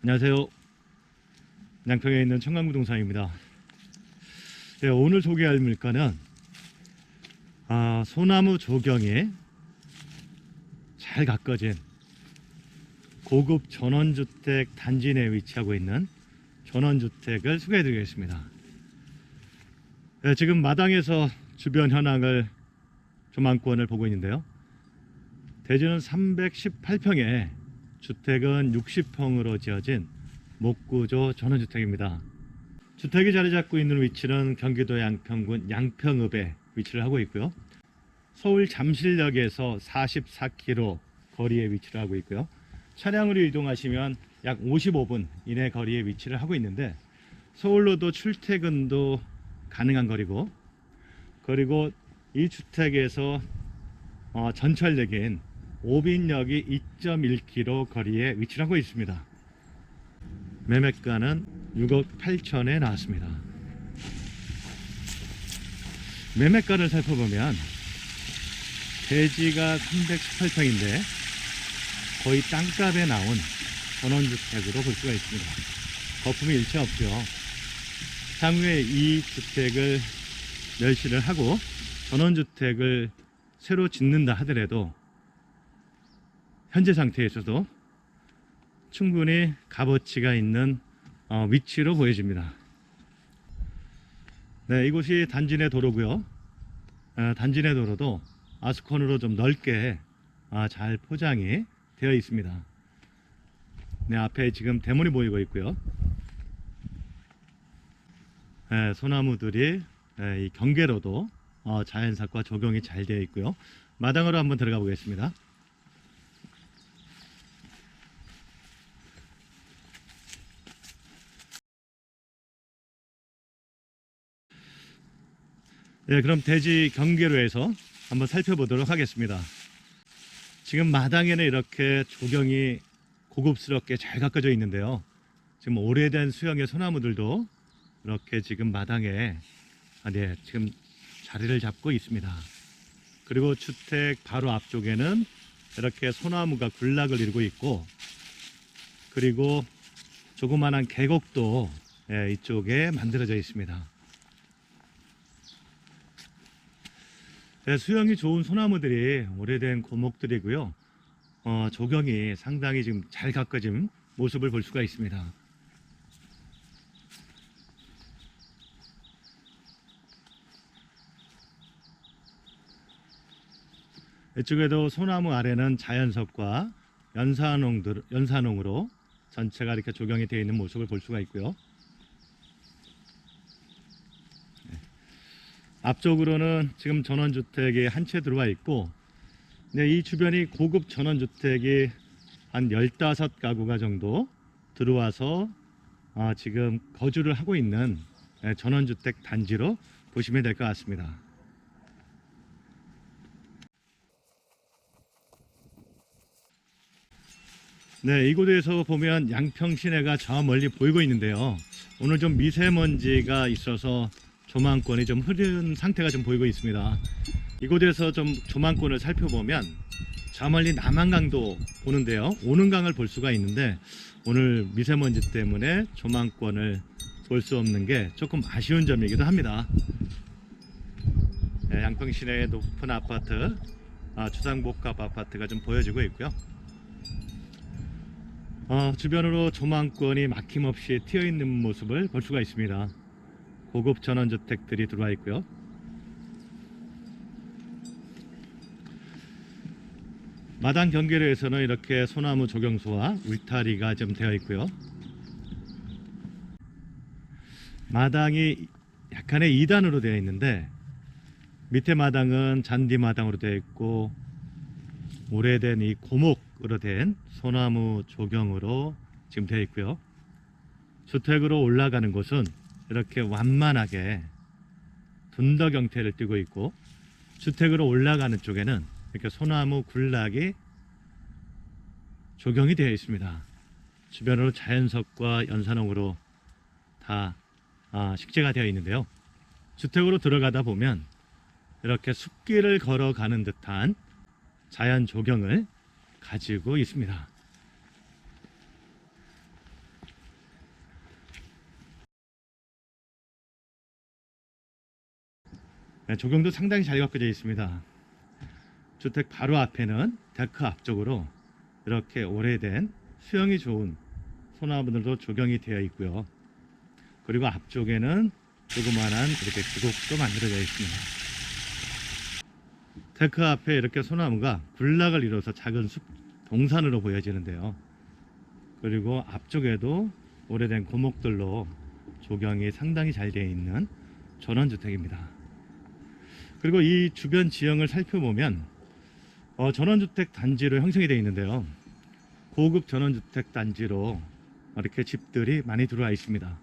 안녕하세요. 양평에 있는 청강부동산입니다. 네, 오늘 소개할 물가는 아, 소나무 조경이 잘 가꿔진 고급 전원주택 단지 내에 위치하고 있는 전원주택을 소개해 드리겠습니다. 네, 지금 마당에서 주변 현황을 조망권을 보고 있는데요. 대지는 318평에 주택은 60평으로 지어진 목구조 전원주택입니다. 주택이 자리 잡고 있는 위치는 경기도 양평군 양평읍에 위치를 하고 있고요. 서울 잠실역에서 44km 거리에 위치를 하고 있고요. 차량으로 이동하시면 약 55분 이내 거리에 위치를 하고 있는데 서울로도 출퇴근도 가능한 거리고 그리고 이 주택에서 어, 전철역인 오빈역이 2.1km 거리에 위치를 하고 있습니다. 매매가는 6억 8천에 나왔습니다. 매매가를 살펴보면 대지가 318평인데 거의 땅값에 나온 전원주택으로 볼 수가 있습니다. 거품이 일체 없죠. 향후에 이 주택을 멸시를 하고 전원주택을 새로 짓는다 하더라도 현재 상태에서도 충분히 값어치가 있는 어, 위치로 보여집니다. 네, 이곳이 단지 내 도로고요. 어, 단지 내 도로도 아스콘으로 좀 넓게 아, 잘 포장이 되어 있습니다. 네, 앞에 지금 대문이 보이고 있고요. 네, 소나무들이 네, 이 경계로도 어, 자연삭과 적용이 잘 되어 있고요. 마당으로 한번 들어가 보겠습니다. 네, 그럼 대지 경계로에서 한번 살펴보도록 하겠습니다. 지금 마당에는 이렇게 조경이 고급스럽게 잘 가꿔져 있는데요. 지금 오래된 수영의 소나무들도 이렇게 지금 마당에 아, 네, 지금 자리를 잡고 있습니다. 그리고 주택 바로 앞쪽에는 이렇게 소나무가 군락을 이루고 있고 그리고 조그만한 계곡도 예, 이쪽에 만들어져 있습니다. 수영이 좋은 소나무들이 오래된 고목들이고요. 어, 조경이 상당히 지금 잘 가꿔진 모습을 볼 수가 있습니다. 이쪽에도 소나무 아래는 자연석과 연산홍들, 연산홍으로 전체가 이렇게 조경이 되어 있는 모습을 볼 수가 있고요. 앞쪽으로는 지금 전원주택이 한 채 들어와 있고 네, 이 주변이 고급 전원주택이 한 15가구가 정도 들어와서 아, 지금 거주를 하고 있는 네, 전원주택 단지로 보시면 될 것 같습니다. 네, 이곳에서 보면 양평 시내가 저 멀리 보이고 있는데요. 오늘 좀 미세먼지가 있어서 조망권이 좀 흐린 상태가 좀 보이고 있습니다. 이곳에서 좀 조망권을 살펴보면 저 멀리 남한강도 보는데요. 오는 강을 볼 수가 있는데 오늘 미세먼지 때문에 조망권을 볼 수 없는 게 조금 아쉬운 점이기도 합니다. 네, 양평 시내의 높은 아파트, 아, 주상복합 아파트가 좀 보여지고 있고요. 어, 주변으로 조망권이 막힘없이 튀어 있는 모습을 볼 수가 있습니다. 고급 전원주택들이 들어와 있고요. 마당 경계로에서는 이렇게 소나무 조경소와 울타리가 좀 되어 있고요. 마당이 약간의 2단으로 되어 있는데 밑에 마당은 잔디 마당으로 되어 있고 오래된 이 고목으로 된 소나무 조경으로 지금 되어 있고요. 주택으로 올라가는 곳은 이렇게 완만하게 둔덕 형태를 띠고 있고 주택으로 올라가는 쪽에는 이렇게 소나무 군락이 조경이 되어 있습니다. 주변으로 자연석과 연산홍으로 다 아, 식재가 되어 있는데요. 주택으로 들어가다 보면 이렇게 숲길을 걸어가는 듯한 자연 조경을 가지고 있습니다. 조경도 상당히 잘 갖춰져 있습니다. 주택 바로 앞에는 데크 앞쪽으로 이렇게 오래된 수영이 좋은 소나무들도 조경이 되어 있고요. 그리고 앞쪽에는 조그만한 이렇게 계곡도 만들어져 있습니다. 데크 앞에 이렇게 소나무가 군락을 이뤄서 작은 숲 동산으로 보여지는데요. 그리고 앞쪽에도 오래된 고목들로 조경이 상당히 잘 되어 있는 전원주택입니다. 그리고 이 주변 지형을 살펴보면 어, 전원주택 단지로 형성이 되어 있는데요. 고급 전원주택 단지로 이렇게 집들이 많이 들어와 있습니다.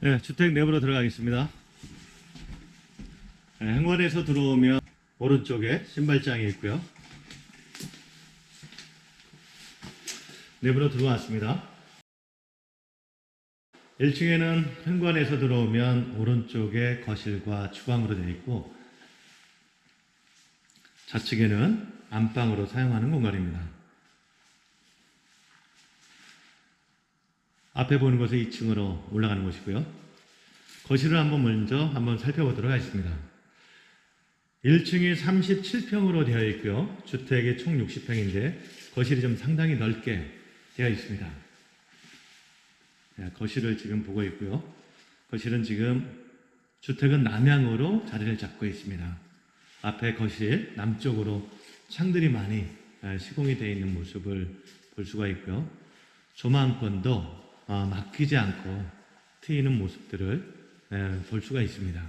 네, 주택 내부로 들어가겠습니다. 네, 행관에서 들어오면 오른쪽에 신발장이 있고요. 내부로 들어왔습니다. 1층에는 현관에서 들어오면 오른쪽에 거실과 주방으로 되어 있고 좌측에는 안방으로 사용하는 공간입니다. 앞에 보는 것은 2층으로 올라가는 곳이고요. 거실을 한번 먼저 한번 살펴보도록 하겠습니다. 1층이 37평으로 되어 있고요. 주택이 총 60평인데 거실이 좀 상당히 넓게 되어 있습니다. 네, 거실을 지금 보고 있고요. 거실은 지금 주택은 남향으로 자리를 잡고 있습니다. 앞에 거실 남쪽으로 창들이 많이 에, 시공이 되어 있는 모습을 볼 수가 있고요. 조망권도 어, 막히지 않고 트이는 모습들을 에, 볼 수가 있습니다.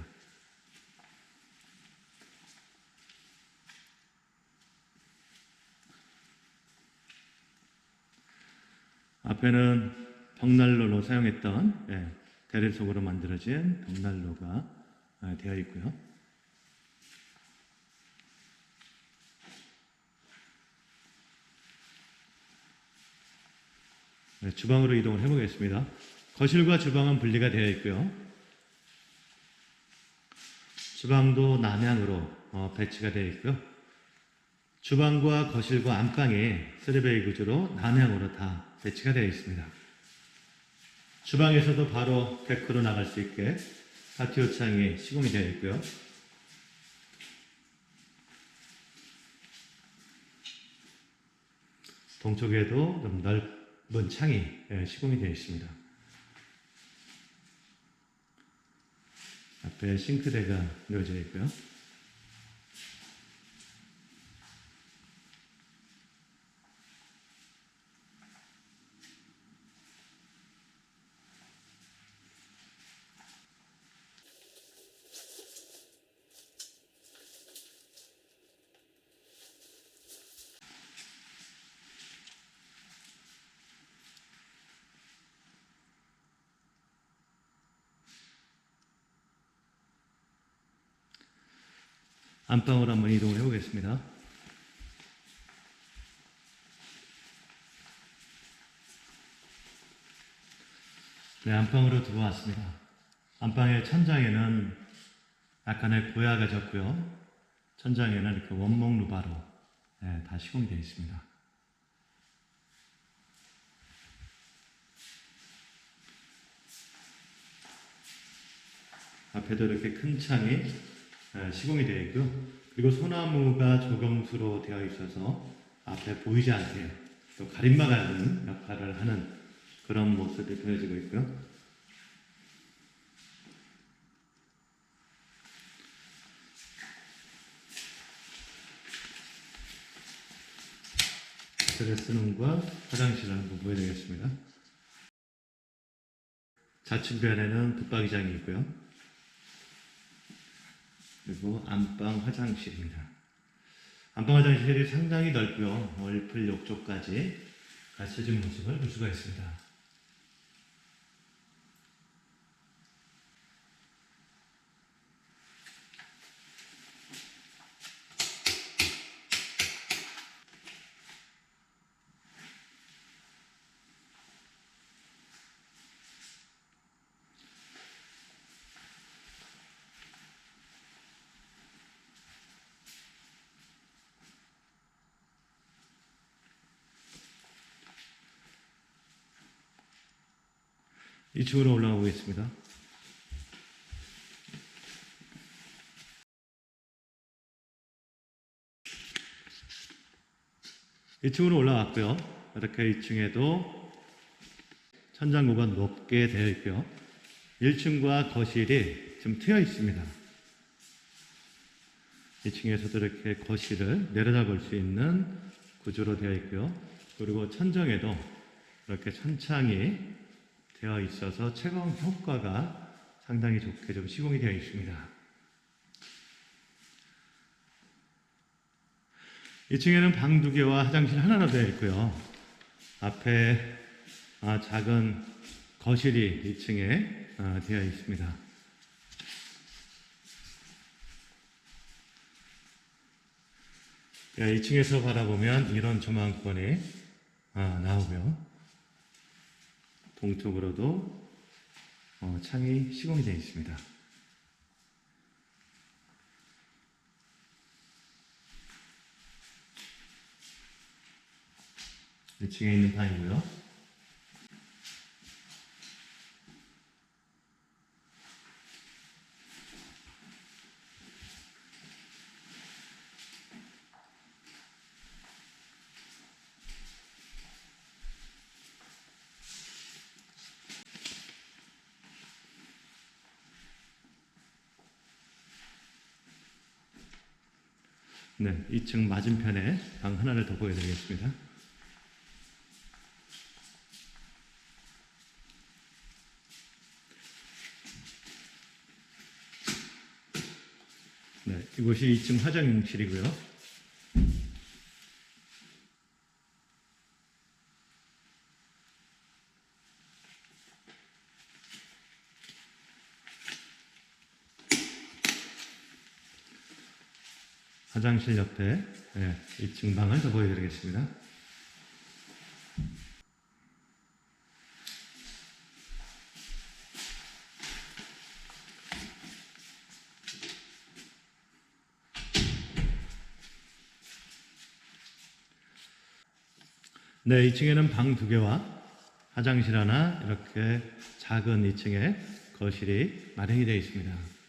앞에는 벽난로로 사용했던 예, 대리석으로 만들어진 벽난로가 아, 되어 있고요. 네, 주방으로 이동을 해보겠습니다. 거실과 주방은 분리가 되어 있고요. 주방도 남향으로 어, 배치가 되어 있고요. 주방과 거실과 안방이 쓰리베이 구조로 남향으로 다 배치가 되어 있습니다. 주방에서도 바로 데크로 나갈 수 있게 파티오 창이 시공이 되어 있고요. 동쪽에도 좀 넓은 창이 예, 시공이 되어 있습니다. 앞에 싱크대가 놓여져 있고요. 안방으로 한번 이동을 해보겠습니다. 네, 안방으로 들어왔습니다. 안방의 천장에는 약간의 고야가 졌고요. 천장에는 이렇게 원목 루바로 네, 다 시공이 되어 있습니다. 앞에도 이렇게 큰 창이 예, 시공이 되어 있고요. 그리고 소나무가 조경수로 되어 있어서 앞에 보이지 않게 또 가림막 같은 역할을 하는 그런 모습이 보여지고 있고요. 드레스룸과 화장실을 한번 보여드리겠습니다. 좌측면에는 붙박이장이 있고요. 그리고 안방 화장실입니다. 안방 화장실이 상당히 넓고요. 월풀 욕조까지 갖춰진 모습을 볼 수가 있습니다. 이쪽으로 올라가 보겠습니다. 2층으로 올라왔고요. 이렇게 2층에도 천장구가 높게 되어 있고요. 1층과 거실이 지금 트여 있습니다. 2층에서도 이렇게 거실을 내려다 볼 수 있는 구조로 되어 있고요. 그리고 천정에도 이렇게 천창이 되어 있어서 채광 효과가 상당히 좋게 좀 시공이 되어 있습니다. 2층에는 방 두 개와 화장실 하나로 되어 있고요. 앞에 아, 작은 거실이 2층에 아, 되어 있습니다. 예, 2층에서 바라보면 이런 조망권이 아, 나오고요. 동쪽으로도 어, 창이 시공이 되어 있습니다. 네, 2층에 있는 방이고요. 네, 2층 맞은편에 방 하나를 더 보여드리겠습니다. 네, 이곳이 2층 화장실이고요. 화장실 옆에 네, 2층 방을 더 보여드리겠습니다. 네, 2층에는 방 두 개와 화장실 하나 이렇게 작은 2층에 거실이 마련이 되어 있습니다.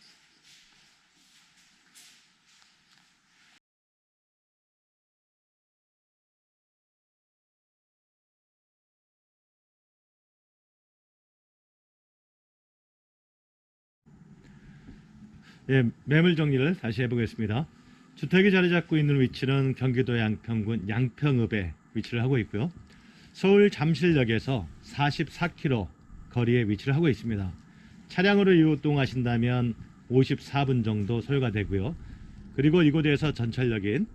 예, 매물 정리를 다시 해보겠습니다. 주택이 자리 잡고 있는 위치는 경기도 양평군 양평읍에 위치를 하고 있고요. 서울 잠실역에서 44km 거리에 위치를 하고 있습니다. 차량으로 이동하신다면 54분 정도 소요가 되고요. 그리고 이곳에서 전철역인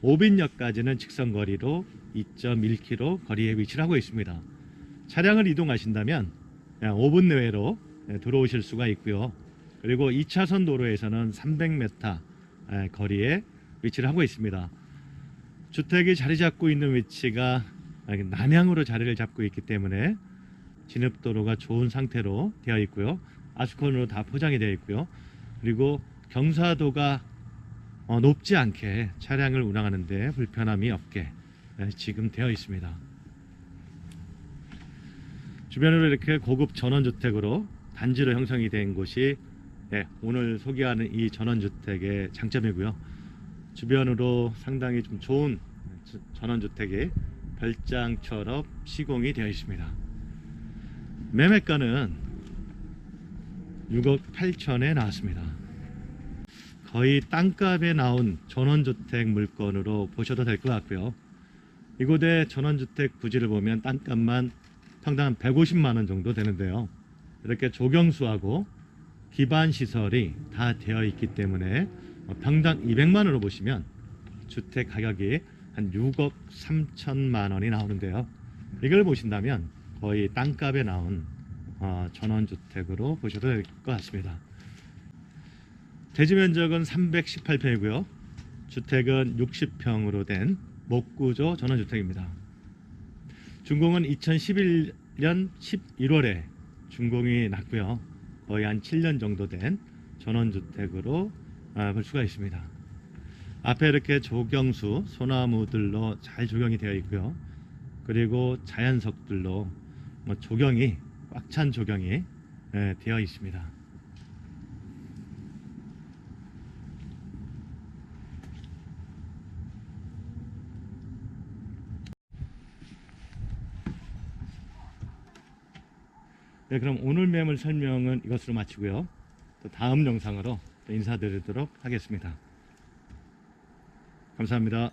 오빈역까지는 직선 거리로 2.1km 거리에 위치를 하고 있습니다. 차량을 이동하신다면 5분 내외로 예, 들어오실 수가 있고요. 그리고 2차선 도로에서는 300m 거리에 위치를 하고 있습니다. 주택이 자리 잡고 있는 위치가 남향으로 자리를 잡고 있기 때문에 진입도로가 좋은 상태로 되어 있고요. 아스콘으로 다 포장이 되어 있고요. 그리고 경사도가 어, 높지 않게 차량을 운항하는데 불편함이 없게 예, 지금 되어 있습니다. 주변으로 이렇게 고급 전원주택으로 단지로 형성이 된 곳이 예, 오늘 소개하는 이 전원주택의 장점이고요. 주변으로 상당히 좀 좋은 저- 전원주택이 별장처럼 시공이 되어 있습니다. 매매가는 6억 8천에 나왔습니다. 거의 땅값에 나온 전원주택 물건으로 보셔도 될 것 같고요. 이곳의 전원주택 부지를 보면 땅값만 평당 한 150만 원 정도 되는데요. 이렇게 조경수하고 기반 시설이 다 되어 있기 때문에 어, 평당 200만 원으로 보시면 주택 가격이 한 6억 3천만 원이 나오는데요. 이걸 보신다면 거의 땅값에 나온 어, 전원주택으로 보셔도 될 것 같습니다. 대지 면적은 318평이고요. 주택은 60평으로 된 목구조 전원주택입니다. 준공은 2011년 11월에 준공이 났고요. 거의 한 7년 정도 된 전원주택으로 아, 볼 수가 있습니다. 앞에 이렇게 조경수, 소나무들로 잘 조경이 되어 있고요. 그리고 자연석들로 뭐 조경이 꽉 찬 조경이 예, 되어 있습니다. 네, 그럼 오늘 매물 설명은 이것으로 마치고요. 또 다음 영상으로 또 인사드리도록 하겠습니다. 감사합니다.